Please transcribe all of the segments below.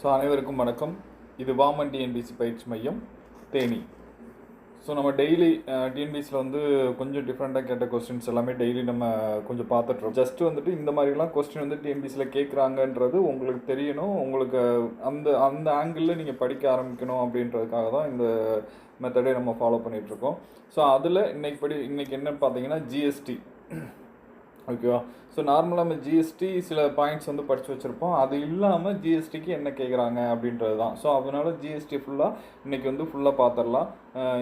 So அனைவருக்கும் வணக்கம். இது வாமன் டிஎன்பிசி பயிற்சி மையம் தேனி. ஸோ நம்ம டெய்லி டிஎன்பிசியில் வந்து கொஞ்சம் டிஃப்ரெண்ட்டாக கேட்ட கொஸ்டின்ஸ் எல்லாமே டெய்லி நம்ம கொஞ்சம் பார்த்துட்றோம் ஜஸ்ட் வந்துட்டு இந்த மாதிரிலாம் கொஸ்டின் வந்து டிஎன்பிசியில் கேட்குறாங்கன்றது உங்களுக்கு தெரியணும். உங்களுக்கு அந்த அந்த ஆங்கிளில் நீங்கள் படிக்க ஆரம்பிக்கணும் அப்படின்றதுக்காக தான் இந்த மெத்தடே நம்ம ஃபாலோ பண்ணிகிட்ருக்கோம் ஸோ அதில் இன்றைக்கு படி இன்றைக்கி என்னன்னு பார்த்தீங்கன்னா ஜிஎஸ்டி ஓகேவா? ஸோ நார்மலாக நம்ம ஜிஎஸ்டி சில பாயிண்ட்ஸ் வந்து படித்து வச்சுருப்போம். அது இல்லாமல் ஜிஎஸ்டிக்கு என்ன கேட்குறாங்க அப்படின்றது தான் ஸோ அதனால் ஜிஎஸ்டி ஃபுல்லாக இன்றைக்கி வந்து ஃபுல்லாக பார்த்துடலாம்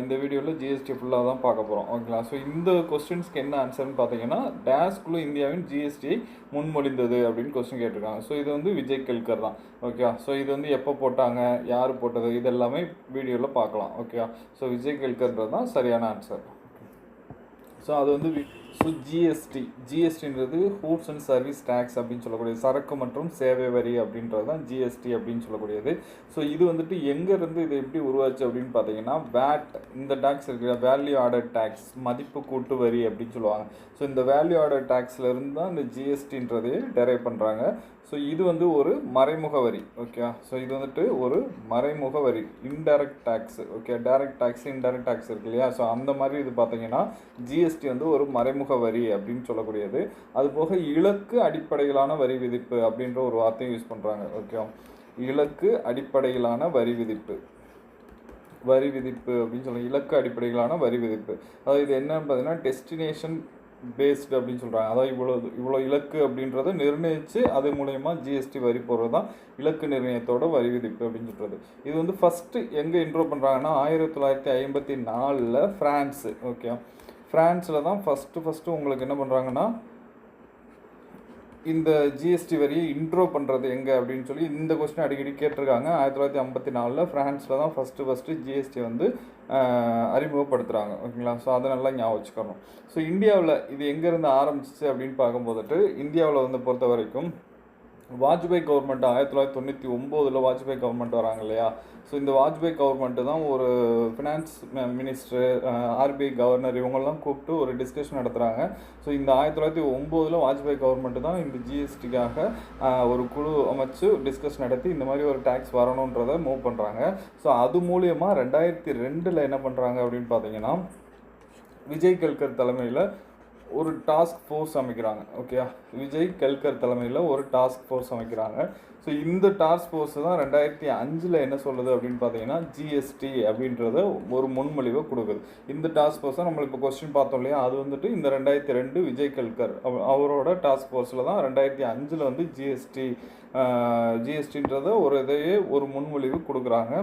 இந்த வீடியோவில் ஜிஎஸ்டி ஃபுல்லாக தான் பார்க்க போகிறோம் ஓகேங்களா? ஸோ இந்த கொஸ்டின்ஸ்க்கு என்ன ஆன்சர்னு பார்த்தீங்கன்னா டேஸ்குழு இந்தியாவின் ஜிஎஸ்டியை முன்மொழிந்தது அப்படின்னு கொஸ்டின் கேட்டிருக்காங்க. ஸோ இது வந்து விஜய் கெல்கர் தான். ஓகேவா? ஸோ இது வந்து எப்போ போட்டாங்க யார் போட்டது இது எல்லாமே வீடியோவில் பார்க்கலாம் ஓகேவா? ஸோ விஜய் கெல்கர்ன்றது தான் சரியான ஆன்சர் ஸோ அது வந்து ஸோ ஜிஎஸ்டி ஜிஎஸ்டின்றது ஃபுட்ஸ் அண்ட் சர்வீஸ் டேக்ஸ் அப்படின்னு சொல்லக்கூடியது. சரக்கு மற்றும் சேவை வரி அப்படின்றது தான் ஜிஎஸ்டி அப்படின்னு சொல்லக்கூடியது. ஸோ இது வந்துட்டு எங்கேருந்து இது எப்படி உருவாச்சு அப்படின்னு பார்த்தீங்கன்னா வேட் இந்த டேக்ஸ் இருக்கிற வேல்யூ ஆர்டர் டேக்ஸ் மதிப்பு கூட்டு வரி அப்படின்னு சொல்லுவாங்க. ஸோ இந்த வேல்யூ ஆர்டர் டேக்ஸ்லேருந்து தான் இந்த ஜிஎஸ்டின்றதையே டெரைவ் பண்ணுறாங்க ஸோ இது வந்து ஒரு மறைமுக வரி ஓகே ஸோ இது வந்துட்டு ஒரு மறைமுக வரி indirect tax okay direct tax indirect tax இருக்கு இல்லையா? ஸோ அந்த மாதிரி இது பார்த்தீங்கன்னா ஜிஎஸ்டி வந்து ஒரு மறைமுக வரி அப்படின்னு சொல்லக்கூடியது. அது போக இலக்கு அடிப்படையிலான வரி விதிப்பு அப்படின்ற ஒரு வார்த்தையும் யூஸ் பண்ணுறாங்க ஓகே இலக்கு அடிப்படையிலான வரி விதிப்பு. வரி விதிப்பு அப்படின்னு சொல்லுவாங்க இலக்கு அடிப்படையிலான வரி விதிப்பு. அதாவது இது என்னன்னு பார்த்தீங்கன்னா டெஸ்டினேஷன் பேஸ்டு அப்படின்னு சொல்கிறாங்க அதாவது இவ்வளோ இவ்வளோ இலக்கு அப்படின்றத நிர்ணயித்து அது மூலயமா ஜிஎஸ்டி வரி போடுறது தான் இலக்கு நிர்ணயத்தோட வரி விதிப்பு அப்படின்னு சொல்கிறது இது வந்து ஃபஸ்ட்டு எங்கே இன்ட்ரோ பண்ணுறாங்கன்னா ஆயிரத்தி தொள்ளாயிரத்தி ஐம்பத்தி நாலில் ஃப்ரான்ஸு ஓகே ஃப்ரான்ஸில் தான் ஃபஸ்ட்டு ஃபஸ்ட்டு உங்களுக்கு என்ன பண்ணுறாங்கன்னா இந்த ஜிஎஸ்டி வரியை இன்ட்ரோ பண்ணுறது எங்கே அப்படின்னு சொல்லி இந்த கொஸ்டின் அடிக்கடி கேட்டிருக்காங்க. ஆயிரத்தி தொள்ளாயிரத்தி ஐம்பத்தி நாலில் ஃப்ரான்ஸில் தான் ஃபஸ்ட்டு ஃபஸ்ட்டு ஜிஎஸ்டி வந்து அறிமுகப்படுத்துகிறாங்க ஓகேங்களா? ஸோ அதை நல்லா ஞாபகம் வச்சுக்கணும். ஸோ இந்தியாவில் இது எங்கேருந்து ஆரம்பிச்சிச்சு அப்படின்னு பார்க்கும்போதுட்டு இந்தியாவில் வந்து பொறுத்த வரைக்கும் வாஜ்பாய் கவர்மெண்ட் ஆயிரத்தி தொள்ளாயிரத்தி தொண்ணூற்றி ஒம்போதில் வாஜ்பாய் கவர்மெண்ட் வராங்க இல்லையா? ஸோ இந்த வாஜ்பாய் கவர்மெண்ட்டு தான் ஒரு ஃபினான்ஸ் மினிஸ்டர் ஆர்பிஐ கவர்னர் இவங்கெல்லாம் கூப்பிட்டு ஒரு டிஸ்கஷன் நடத்துகிறாங்க ஸோ இந்த ஆயிரத்தி தொள்ளாயிரத்தி ஒம்போதில் வாஜ்பாய் கவர்மெண்ட் தான் இந்த ஜிஎஸ்டிக்காக ஒரு குழு அமைச்சு டிஸ்கஸ் நடத்தி இந்த மாதிரி ஒரு டேக்ஸ் வரணுன்றதை மூவ் பண்ணுறாங்க ஸோ அது மூலியமாக ரெண்டாயிரத்தி ரெண்டில் என்ன பண்ணுறாங்க அப்படின்னு பார்த்தீங்கன்னா விஜய் கல்கர் தலைமையில் ஒரு டாஸ்க் ஃபோர்ஸ் அமைக்கிறாங்க ஓகே விஜய் கல்கர் தலைமையில் ஒரு டாஸ்க் ஃபோர்ஸ் அமைக்கிறாங்க. ஸோ இந்த டாஸ்க் ஃபோர்ஸ் தான் ரெண்டாயிரத்தி அஞ்சில் என்ன சொல்லுது அப்படின்னு பார்த்தீங்கன்னா ஜிஎஸ்டி அப்படின்றத ஒரு முன்மொழிவை கொடுக்குது. இந்த டாஸ்க் ஃபோர்ஸ் தான் நம்மளுக்கு இப்போ கொஸ்டின் பார்த்தோம் இல்லையா? அது வந்துட்டு இந்த ரெண்டாயிரத்தி ரெண்டு விஜய் கல்கர் அவரோட டாஸ்க் ஃபோர்ஸில் தான் ரெண்டாயிரத்தி அஞ்சில் வந்து ஜிஎஸ்டி ஜிஎஸ்டின்றத ஒரு இதையே ஒரு முன்மொழிவு கொடுக்குறாங்க.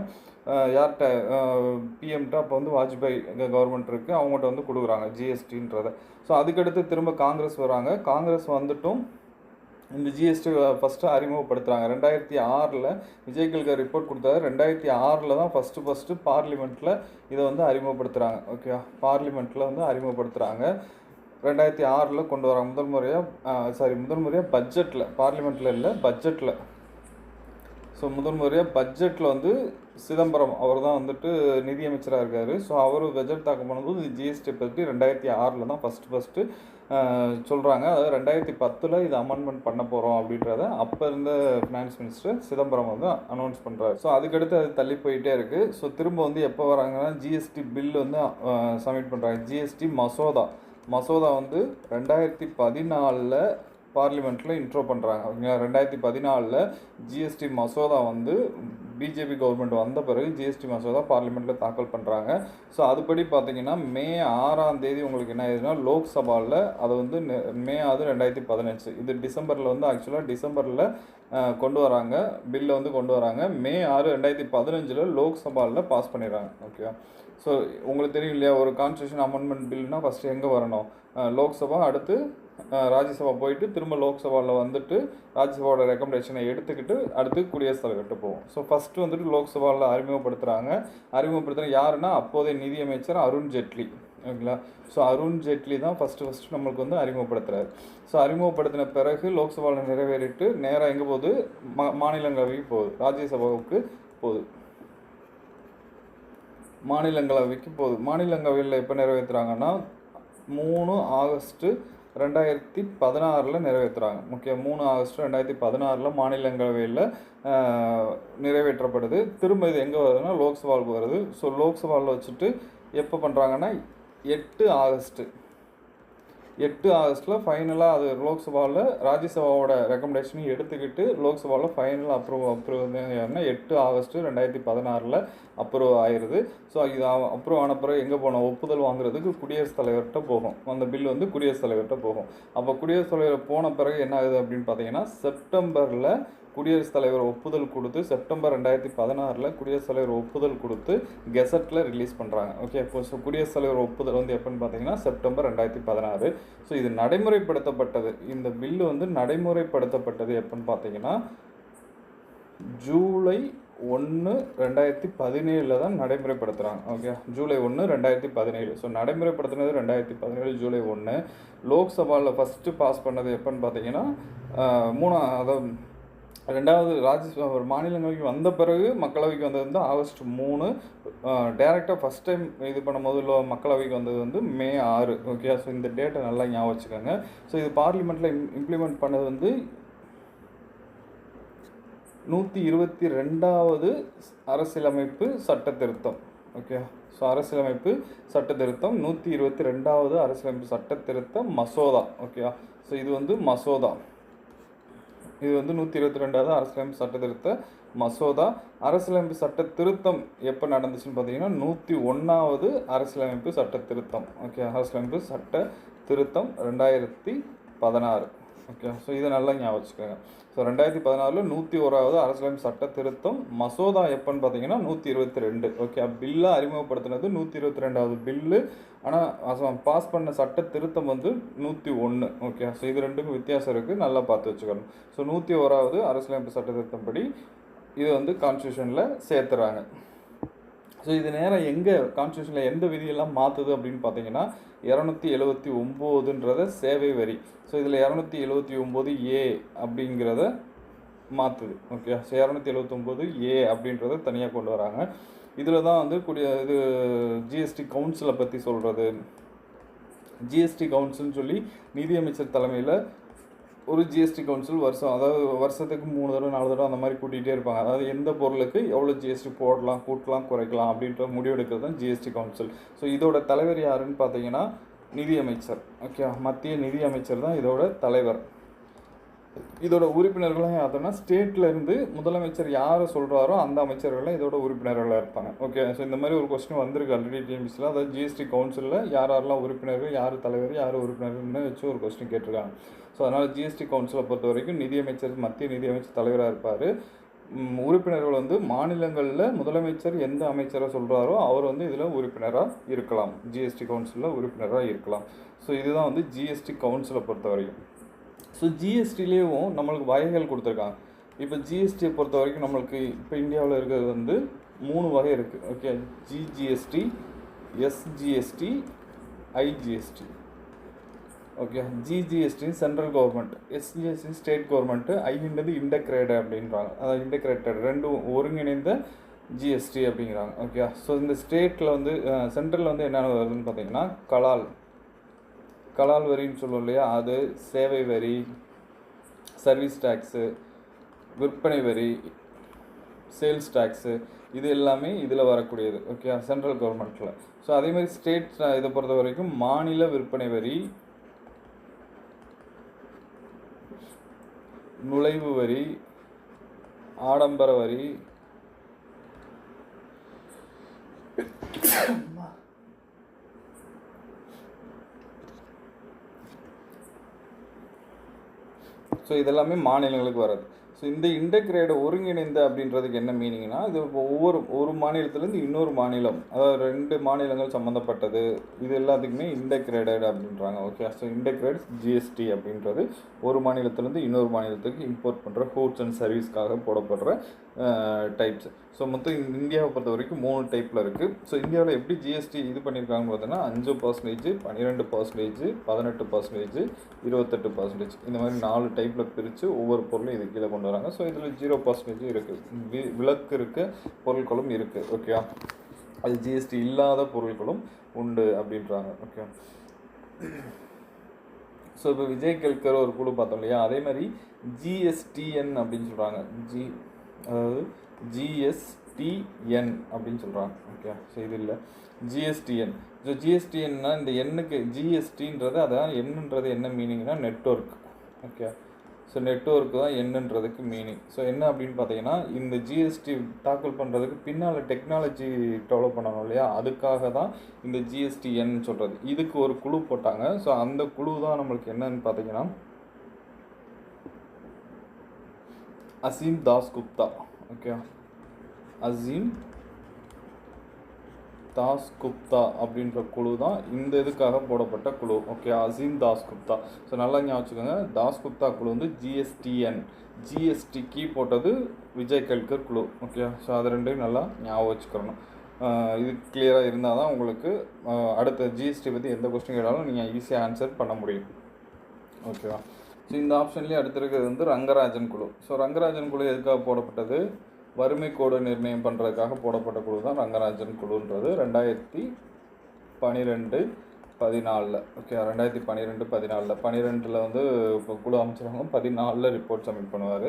யார்கிட்ட பிஎம்கிட்ட அப்போ வந்து வாஜ்பாய் கவர்மெண்ட் இருக்குது அவங்ககிட்ட வந்து கொடுக்குறாங்க ஜிஎஸ்டின்றத ஸோ அதுக்கடுத்து திரும்ப காங்கிரஸ் வராங்க. காங்கிரஸ் வந்துட்டும் இந்த ஜிஎஸ்டி ஃபஸ்ட்டு அறிமுகப்படுத்துகிறாங்க ரெண்டாயிரத்தி ஆறில் விஜய் கல்கர் ரிப்போர்ட் கொடுத்தாரு. ரெண்டாயிரத்தி ஆறில் தான் ஃபஸ்ட்டு ஃபஸ்ட்டு பார்லிமெண்ட்டில் இதை வந்து அறிமுகப்படுத்துகிறாங்க ஓகே பார்லிமெண்ட்டில் வந்து அறிமுகப்படுத்துகிறாங்க ரெண்டாயிரத்தி ஆறில் கொண்டு வராங்க. முதல் முறையாக சாரி முதல் முறையாக பட்ஜெட்டில் பார்லிமெண்ட்டில் இல்லை பட்ஜெட்டில் ஸோ முதல் முறையாக பட்ஜெட்டில் வந்து சிதம்பரம் அவர் தான் வந்துட்டு நிதியமைச்சராக இருக்கார். ஸோ அவர் பட்ஜெட் தாக்கம் பண்ணும்போது ஜிஎஸ்டி பற்றி ரெண்டாயிரத்தி ஆறில் தான் ஃபஸ்ட்டு ஃபஸ்ட்டு சொல்கிறாங்க அதாவது ரெண்டாயிரத்தி பத்தில் இது அமெண்ட்மெண்ட் பண்ண போகிறோம் அப்படின்றத அப்போ இருந்த ஃபினான்ஸ் மினிஸ்டர் சிதம்பரம் வந்து அனௌன்ஸ் பண்ணுறாரு ஸோ அதுக்கடுத்து அது தள்ளி போயிட்டே இருக்குது ஸோ திரும்ப வந்து எப்போ வராங்கன்னா ஜிஎஸ்டி பில் வந்து சப்மிட் பண்ணுறாங்க ஜிஎஸ்டி மசோதா மசோதா வந்து ரெண்டாயிரத்தி பதினாலில் பார்லிமெண்ட்டில் இன்ட்ரோ பண்ணுறாங்க ரெண்டாயிரத்தி பதினாலில் ஜிஎஸ்டி மசோதா வந்து பிஜேபி கவர்மெண்ட் வந்த பிறகு ஜிஎஸ்டி மசோதா பார்லிமெண்ட்டில் தாக்கல் பண்ணுறாங்க ஸோ அதுபடி பார்த்தீங்கன்னா மே ஆறாம் தேதி உங்களுக்கு என்ன ஆயிடுதுன்னா லோக்சபாவில் அதை வந்து மே ஆறு ரெண்டாயிரத்தி பதினஞ்சு. இது டிசம்பரில் வந்து ஆக்சுவலாக டிசம்பரில் கொண்டு வராங்க. பில்லை வந்து கொண்டு வராங்க. மே ஆறு ரெண்டாயிரத்தி பதினஞ்சில் லோக்சபாவில் பாஸ் பண்ணிடுறாங்க. ஓகேவா ஸோ உங்களுக்கு தெரியும் இல்லையா ஒரு கான்ஸ்டியூஷன் அமெண்ட்மெண்ட் பில்னால் ஃபஸ்ட்டு எங்கே வரணும்? லோக்சபா அடுத்து ராஜ்யசபா போயிட்டு திரும்ப லோக்சபாவில் வந்துட்டு ராஜ்யசபாவோட ரெக்கமெண்டேஷனை எடுத்துக்கிட்டு அடுத்து குடியரசுத் தலைவர்கிட்ட போவோம். ஸோ ஃபஸ்ட்டு வந்துட்டு லோக்சபாவில் அறிமுகப்படுத்துகிறாங்க அறிமுகப்படுத்துகிற யாருன்னா அப்போதைய நிதியமைச்சர் அருண் ஜேட்லி. ஓகேங்களா? ஸோ அருண் ஜேட்லி தான் ஃபஸ்ட்டு ஃபஸ்ட்டு நம்மளுக்கு வந்து அறிமுகப்படுத்துறாரு. ஸோ அறிமுகப்படுத்தின பிறகு லோக்சபாவில் நிறைவேறிட்டு நேராக எங்கே போகுது? மா மாநிலங்களவைக்கு போகுது. ராஜ்யசபாவுக்கு போகுது. மாநிலங்களவைக்கு போகுது. மாநிலங்களவையில் எப்போ நிறைவேற்றுறாங்கன்னா மூணு ஆகஸ்ட்டு ரெண்டாயிரத்தி பதினாறில் நிறைவேற்றுறாங்க. முக்கிய மூணு ஆகஸ்ட் ரெண்டாயிரத்தி பதினாறில் மாநிலங்களவையில் நிறைவேற்றப்படுது. திரும்ப இது எங்கே வருதுன்னா லோக்சபாவுக்கு வருது. ஸோ லோக்சபாவில் வச்சுட்டு எப்போ பண்ணுறாங்கன்னா எட்டு ஆகஸ்ட்டு. எட்டு ஆகஸ்ட்டில் ஃபைனலாக அது லோக்சபாவில் ராஜ்யசபாவோட ரெக்கமெண்டேஷனையும் எடுத்துக்கிட்டு லோக்சபாவில் ஃபைனல் அப்ரூவ் அப்ரூவ் வந்து எட்டு ஆகஸ்ட்டு ரெண்டாயிரத்தி பதினாறில் அப்ரூவ் ஆயிடுது ஸோ இது அப்ரூவ் ஆன பிறகு எங்கே போனோம் ஒப்புதல் வாங்குறதுக்கு குடியரசுத் தலைவர்கிட்ட போகும் அந்த பில் வந்து குடியரசுத் தலைவர்கிட்ட போகும். அப்போ குடியரசுத் தலைவர் போன பிறகு என்ன ஆகுது அப்படின்னு பார்த்தீங்கன்னா செப்டம்பரில் குடியரசுத் தலைவர் ஒப்புதல் கொடுத்து செப்டம்பர் ரெண்டாயிரத்தி பதினாறில் குடியரசுத் தலைவர் ஒப்புதல் கொடுத்து கெசட்டில் ரிலீஸ் பண்ணுறாங்க ஓகே இப்போ ஸோ குடியரசுத் தலைவர் ஒப்புதல் வந்து எப்போன்னு பார்த்தீங்கன்னா செப்டம்பர் ரெண்டாயிரத்தி பதினாறு. ஸோ இது நடைமுறைப்படுத்தப்பட்டது. இந்த பில்லு வந்து நடைமுறைப்படுத்தப்பட்டது எப்போன்னு பார்த்தீங்கன்னா ஜூலை ஒன்று ரெண்டாயிரத்தி பதினேழில் தான் நடைமுறைப்படுத்துகிறாங்க ஓகே ஜூலை ஒன்று ரெண்டாயிரத்தி பதினேழு. ஸோ நடைமுறைப்படுத்தினது ரெண்டாயிரத்தி பதினேழு ஜூலை ஒன்று லோக்சபாவில் ஃபஸ்ட்டு பாஸ் பண்ணது எப்போன்னு பார்த்தீங்கன்னா மூணா அதாவது ரெண்டாவது ராஜ்ய ஒரு மாநிலங்களுக்கு வந்த பிறகு மக்களவைக்கு வந்தது வந்து ஆகஸ்ட் மூணு. டேரெக்டாக ஃபஸ்ட் டைம் இது பண்ணும்போது இல்லை மக்களவைக்கு வந்தது வந்து மே ஆறு. ஓகே ஸோ இந்த டேட்டை நல்லா ஞாபகம் வச்சுக்கோங்க. ஸோ இது பார்லிமெண்ட்டில் இம்ப்ளிமெண்ட் பண்ணது வந்து நூற்றி இருபத்தி ரெண்டாவது அரசியலமைப்பு சட்ட திருத்தம். ஓகே ஸோ அரசியலமைப்பு சட்ட திருத்தம் நூற்றி இருபத்தி ரெண்டாவது அரசியலமைப்பு சட்ட திருத்தம் மசோதா. ஓகே ஸோ இது வந்து மசோதா. இது வந்து நூற்றி இருபத்தி ரெண்டாவது அரசியலமைப்பு சட்ட திருத்த மசோதா. அரசியலமைப்பு சட்ட திருத்தம் எப்போ நடந்துச்சுன்னு பார்த்தீங்கன்னா நூற்றி ஒன்றாவது அரசியலமைப்பு சட்ட திருத்தம். ஓகே அரசியலமைப்பு சட்ட திருத்தம் ரெண்டாயிரத்தி பதினாறு. ஓகே ஸோ இதை நல்லா ஞாபகம் வச்சுக்கோங்க. ஸோ ரெண்டாயிரத்தி பதினாறில் நூற்றி ஓராவது அரசியலமைப்பு சட்ட திருத்தம் மசோதா எப்போன்னு பார்த்தீங்கன்னா நூற்றி இருபத்தி ரெண்டு. ஓகே பில்லை அறிமுகப்படுத்தினது நூற்றி இருபத்தி ரெண்டாவது பில்லு. ஆனால் பாஸ் பண்ண சட்ட திருத்தம் வந்து நூற்றி ஒன்று ஓகே ஸோ இது ரெண்டுக்கும் வித்தியாசம் இருக்குது நல்லா பார்த்து வச்சுக்கணும். ஸோ நூற்றி ஓராவது அரசியலமைப்பு சட்ட திருத்தம் படி இது வந்து கான்ஸ்டியூஷனில் சேர்த்துறாங்க. ஸோ இது நேரம் எங்கே கான்ஸ்டியூஷனில் எந்த விதியெல்லாம் மாற்றுது அப்படின்னு பார்த்தீங்கன்னா இரநூத்தி எழுபத்தி ஒம்போதுன்றத சேவை வரி. ஸோ இதில் இரநூத்தி எழுபத்தி ஒம்பது ஏ அப்படிங்கிறத மாற்றுது ஓகே ஸோ இரநூத்தி எழுபத்தொம்போது ஏ அப்படின்றத தனியாக கொண்டு வராங்க. இதில் தான் வந்து கூடிய இது ஜிஎஸ்டி கவுன்சிலை பற்றி சொல்கிறது ஜிஎஸ்டி கவுன்சில்னு சொல்லி நிதியமைச்சர் தலைமையில் ஒரு ஜிஎஸ்டி கவுன்சில் வருஷம் அதாவது வருஷத்துக்கு மூணு தடவை நாலு தடவை அந்த மாதிரி கூட்டிகிட்டே இருப்பாங்க. அதாவது எந்த பொருளுக்கு எவ்வளோ ஜிஎஸ்டி போடலாம் கூட்டலாம் குறைக்கலாம் அப்படின்ற முடிவெடுக்கிறது தான் ஜிஎஸ்டி கவுன்சில் ஸோ இதோட தலைவர் யாருன்னு பார்த்தீங்கன்னா நிதியமைச்சர் ஓகே மத்திய நிதியமைச்சர் தான் இதோட தலைவர். இதோட உறுப்பினர்கள்லாம் யாருன்னா ஸ்டேட்லேருந்து முதலமைச்சர் யாரை சொல்கிறாரோ அந்த அமைச்சர்கள்லாம் இதோட உறுப்பினர்களாக இருப்பாங்க. ஓகே ஸோ இந்த மாதிரி ஒரு கொஸ்டின் வந்திருக்கு ஆல்ரெடி டிஎம்பிசியில் அதாவது ஜிஎஸ்டி கவுன்சிலில் யார் யாரெல்லாம் உறுப்பினர்கள் யார் தலைவர் யார் உறுப்பினர்கள்னு வச்சு ஒரு கொஸ்டின் கேட்டிருக்காங்க. ஸோ அதனால் ஜிஎஸ்டி கவுன்சிலை பொறுத்த வரைக்கும் நிதியமைச்சர் மத்திய நிதியமைச்சர் தலைவராக இருப்பார். உறுப்பினர்கள் வந்து மாநிலங்களில் முதலமைச்சர் எந்த அமைச்சரை சொல்கிறாரோ அவர் வந்து இதில் உறுப்பினராக இருக்கலாம். ஜிஎஸ்டி கவுன்சிலில் உறுப்பினராக இருக்கலாம். ஸோ இதுதான் வந்து ஜிஎஸ்டி கவுன்சிலை பொறுத்த வரைக்கும் ஸோ ஜிஎஸ்டிலேயும் நம்மளுக்கு வகைகள் கொடுத்துருக்காங்க. இப்போ ஜிஎஸ்டியை பொறுத்த வரைக்கும் நம்மளுக்கு இப்போ இந்தியாவில் இருக்கிறது வந்து மூணு வகை இருக்குது okay CGST SGST IGST okay CGST central government SGST state government ஐன்றது integrate அப்படின்றாங்க. அதாவது இண்டக்ரேட்டட் ரெண்டும் ஒருங்கிணைந்த ஜிஎஸ்டி அப்படிங்கிறாங்க. ஓகே ஸோ இந்த ஸ்டேட்டில் வந்து சென்ட்ரலில் வந்து என்னென்ன வருதுன்னு பார்த்தீங்கன்னா கலால். கலால் வரின்னு சொல்லுவோம் இல்லையா? அது சேவை வரி சர்வீஸ் டேக்ஸு விற்பனை வரி சேல்ஸ் டேக்ஸு இது எல்லாமே இதில் வரக்கூடியது. ஓகே சென்ட்ரல் கவர்மெண்ட்டில் ஸோ அதேமாதிரி ஸ்டேட் இதை பொறுத்த வரைக்கும் மாநில விற்பனை வரி நுழைவு வரி ஆடம்பர வரி. ஸோ இதெல்லாமே மாநிலங்களுக்கு வராது ஸோ இந்த இன்டகிரேட் ஒருங்கிணைந்த அப்படின்றதுக்கு என்ன மீனிங்னா இது ஒவ்வொரு ஒரு மாநிலத்திலேருந்து இன்னொரு மாநிலம் அதாவது ரெண்டு மாநிலங்கள் சம்மந்தப்பட்டது இது எல்லாத்துக்குமே இன்டகிரேட்டட் அப்படின்றாங்க ஓகே ஸோ இன்டகிரேட் ஜிஎஸ்டி அப்படின்றது ஒரு மாநிலத்திலேருந்து இன்னொரு மாநிலத்துக்கு இம்போர்ட் பண்ணுற கூட்ஸ் அண்ட் சர்வீஸ்க்காக போடப்படுற டைப்ஸ் ஸோ மொத்தம் இந்தியாவை பொறுத்த வரைக்கும் மூணு டைப்பில் இருக்குது ஸோ இந்தியாவில் எப்படி ஜிஎஸ்டி இது பண்ணியிருக்காங்கன்னு பார்த்தோன்னா அஞ்சு பர்சன்டேஜ் பன்னிரெண்டு பர்சன்டேஜ் பதினெட்டு பர்சன்டேஜ் இருபத்தெட்டு பர்சன்டேஜ் இந்த மாதிரி நாலு டைப்பில் பிரித்து ஒவ்வொரு பொருளும் இது கீழே கொண்டு வராங்க. ஸோ இதில் ஜீரோ பர்சன்டேஜ் இருக்குது விலக்கு இருக்க பொருட்களும் இருக்குது ஓகே அது ஜிஎஸ்டி இல்லாத பொருட்களும் உண்டு அப்படின்றாங்க. ஓகே ஸோ இப்போ விஜய் கெல்கர் ஒரு குழு பார்த்தோம் இல்லையா? அதே மாதிரி ஜிஎஸ்டிஎன் அப்படின்னு சொல்கிறாங்க ஜி அதாவது ஜிஎஸ்டிஎன் அப்படின்னு சொல்கிறாங்க ஓகே ஸோ இது இல்லை. ஜிஎஸ்டிஎன் ஸோ ஜிஎஸ்டிஎன்னா இந்த எண்ணுக்கு ஜிஎஸ்டின்றது அதான் என்னன்றது என்ன மீனிங்னா நெட்ஒர்க் ஓகே ஸோ நெட்ஒர்க் தான் என்னன்றதுக்கு மீனிங் ஸோ என்ன அப்படின்னு பார்த்தீங்கன்னா இந்த ஜிஎஸ்டி தாக்கல் பண்ணுறதுக்கு பின்னால் டெக்னாலஜி டெவலப் பண்ணணும் இல்லையா? அதுக்காக தான் இந்த ஜிஎஸ்டி என் சொல்கிறது இதுக்கு ஒரு குழு போட்டாங்க. ஸோ அந்த குழு தான் நம்மளுக்கு என்னன்னு பார்த்தீங்கன்னா அசீம் தாஸ் குப்தா ஓகே அசீம் தாஸ் குப்தா அப்படின்ற குழு தான் இந்த இதுக்காக போடப்பட்ட குழு. ஓகே அசீம் தாஸ் குப்தா. ஸோ நல்லா ஞாபகம் வச்சுக்கோங்க. தாஸ் குப்தா குழு வந்து ஜிஎஸ்டிஎன் ஜிஎஸ்டி கீ போட்டது விஜய் கல்கர் குழு. ஓகே ஸோ அது ரெண்டையும் நல்லா ஞாபகம் வச்சுக்கணும். இது கிளியராக இருந்தால் தான் உங்களுக்கு அடுத்த ஜிஎஸ்டி பற்றி எந்த கொஸ்டின் கேட்டாலும் நீங்கள் ஈஸியாக ஆன்சர் பண்ண முடியும். ஓகேவா ஸோ இந்த ஆப்ஷன்லேயே அடுத்திருக்கிறது வந்து ரங்கராஜன் குழு. ஸோ ரங்கராஜன் குழு எதுக்காக போடப்பட்டது? வறுமை கோடு நிர்ணயம் பண்ணுறதுக்காக போடப்பட்ட குழு தான் ரங்கராஜன் குழுன்றது. ரெண்டாயிரத்தி பன்னிரெண்டு பதினாலில். ஓகே ரெண்டாயிரத்தி பன்னிரெண்டு பதினாலில். பன்னிரெண்டில் வந்து இப்போ குழு அமைச்சிருவாங்க பதினாலில் ரிப்போர்ட் சப்மிட் பண்ணுவார்.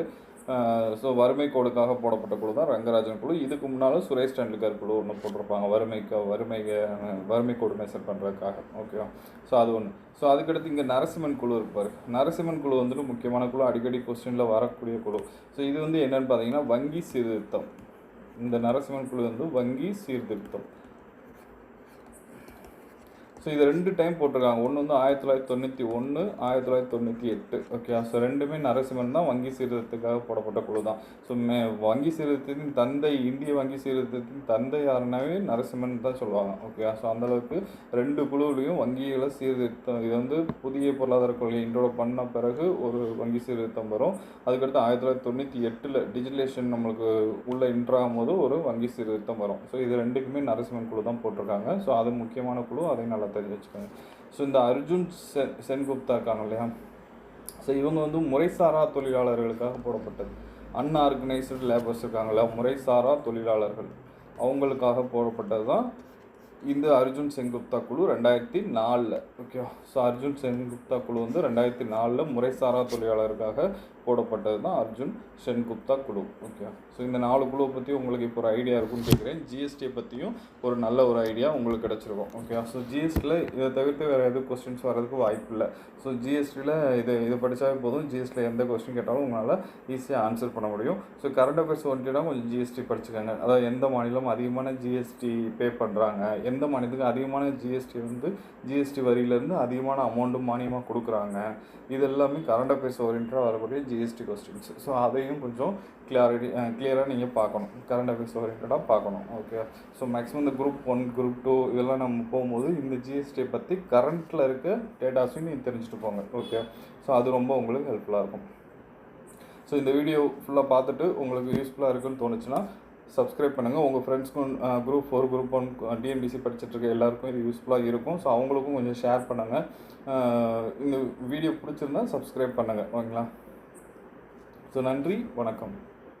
ஸோ வறுமை கோடுக்காக போடப்பட்ட குழு தான் ரங்கராஜன் குழு. இதுக்கு முன்னால் சுரேஷ் டெண்டுல்கர் குழு ஒன்று போட்டிருப்பாங்க. வறுமைக்கு வறுமை வறுமை கோடு மெஷர் பண்ணுறதுக்காக ஓகேவா ஸோ அது ஒன்று ஸோ அதுக்கடுத்து இங்கே நரசிம்மன் குழு இருப்பார் நரசிம்மன் குழு வந்துட்டு முக்கியமான குழு. அடிக்கடி கொஸ்டினில் வரக்கூடிய குழு. ஸோ இது வந்து என்னென்னு பார்த்தீங்கன்னா வங்கி சீர்திருத்தம். இந்த நரசிம்மன் குழு வந்து வங்கி சீர்திருத்தம். ஸோ இது ரெண்டு டைம் போட்டிருக்காங்க. ஒன்று வந்து ஆயிரத்தி தொள்ளாயிரத்தி தொண்ணூற்றி ஒன்று ஆயிரத்தி தொள்ளாயிரத்தி தொண்ணூற்றி எட்டு. ஓகே ஸோ ரெண்டுமே நரசிம்மன் தான் வங்கி சீர்திருத்தத்துக்காக போடப்பட்ட குழு தான். ஸோ மே வங்கி சீர்திருத்தத்தின் தந்தை இந்திய வங்கி சீர்திருத்தத்தின் தந்தை யாருனாவே நரசிம்மன் தான் சொல்லுவாங்க. ஓகே ஸோ அந்தளவுக்கு ரெண்டு குழுவிலையும் வங்கிகளை சீர்திருத்தம் இது வந்து புதிய பொருளாதார கொள்கை இன்ட்ரோட் பண்ண பிறகு ஒரு வங்கி சீர்திருத்தம் வரும். அதுக்கடுத்து ஆயிரத்தி தொள்ளாயிரத்தி தொண்ணூற்றி எட்டில் டிஜிட்டலேஷன் நம்மளுக்கு உள்ள இன்ட்ராகும் போது ஒரு வங்கி சீர்திருத்தம் வரும். ஸோ இது ரெண்டுக்குமே நரசிம்மன் குழு தான் போட்டிருக்காங்க. ஸோ அது முக்கியமான குழு. அதை நல்லா தெரிஞ்சு வச்சுக்கோங்க ஸோ இந்த அர்ஜுன் சென் சென்குப்தா இருக்காங்க இல்லையா ஸோ இவங்க வந்து முறைசாரா தொழிலாளர்களுக்காக போடப்பட்டது. அன்ஆர்கனைஸ்டு லேபர்ஸ் இருக்காங்களா முறைசாரா தொழிலாளர்கள். அவங்களுக்காக போடப்பட்டது தான் இந்த அர்ஜுன் செங்குப்தா குழு ரெண்டாயிரத்தி நாலில். ஓகே ஸோ அர்ஜுன் சென்குப்தா குழு வந்து ரெண்டாயிரத்தி நாலில் முறைசாரா தொழிலாளருக்காக போடப்பட்டது தான் அர்ஜுன் சென்குப்தா குழு. ஓகே ஸோ இந்த நாலு குழுவை பற்றியும் உங்களுக்கு இப்போ ஒரு ஐடியா இருக்குன்னு கேட்குறேன் ஜிஎஸ்டியை பற்றியும் ஒரு நல்ல ஒரு ஐடியா உங்களுக்கு கிடச்சிருக்கும். ஓகே ஸோ ஜிஎஸ்டியில் இதை தவிர்த்து வேறு எதுவும் கொஸ்டின்ஸ் வரதுக்கு வாய்ப்பு இல்லை. ஸோ ஜிஎஸ்டியில் இது இது படித்தாவே போதும். ஜிஎஸ்டியில் எந்த கொஸ்டின் கேட்டாலும் உங்களால் ஈஸியாக ஆன்சர் பண்ண முடியும். ஸோ கரண்ட் அஃபேர்ஸ் ஒன்றிடம் கொஞ்சம் ஜிஎஸ்டி படிச்சுக்கோங்க. அதாவது எந்த மாநிலம் அதிகமான ஜிஎஸ்டி பே பண்ணுறாங்க எந்த மாநிலத்துக்கு அதிகமான ஜிஎஸ்டி வந்து ஜிஎஸ்டி வரியிலேருந்து அதிகமான அமௌண்ட்டும் மானியமாக கொடுக்குறாங்க? இது எல்லாமே கரண்ட் அஃபேர்ஸ் ஓரியன்டாக வரக்கூடிய ஜிஎஸ்டி கொஸ்டின்ஸ் ஸோ அதையும் கொஞ்சம் கிளாரிட்டி கிளியராக நீங்கள் பார்க்கணும். கரண்ட் அஃபேர்ஸ் ஓரியன்டாக பார்க்கணும். ஓகே ஸோ மேக்ஸிமம் இந்த குரூப் ஒன் குரூப் டூ இதெல்லாம் நம்ம போகும்போது இந்த ஜிஎஸ்டியை பற்றி கரண்ட்டில் இருக்க டேட்டாஸையும் நீங்கள் தெரிஞ்சுட்டு போங்க. ஓகே ஸோ அது ரொம்ப உங்களுக்கு ஹெல்ப்ஃபுல்லாக இருக்கும். ஸோ இந்த வீடியோ ஃபுல்லாக பார்த்துட்டு உங்களுக்கு யூஸ்ஃபுல்லாக இருக்குன்னு தோணுச்சுன்னா சப்ஸ்கிரைப் பண்ணுங்கள் உங்கள் ஃப்ரெண்ட்ஸ்க்கும் group four group one TNPSC படிச்சுட்ருக்க எல்லாருக்கும் இது யூஸ்ஃபுல்லாக இருக்கும். ஸோ அவங்களுக்கும் கொஞ்சம் ஷேர் பண்ணுங்கள் இந்த வீடியோ பிடிச்சிருந்தா சப்ஸ்கிரைப் பண்ணுங்கள் ஓகேங்களா? ஸோ நன்றி. வணக்கம்.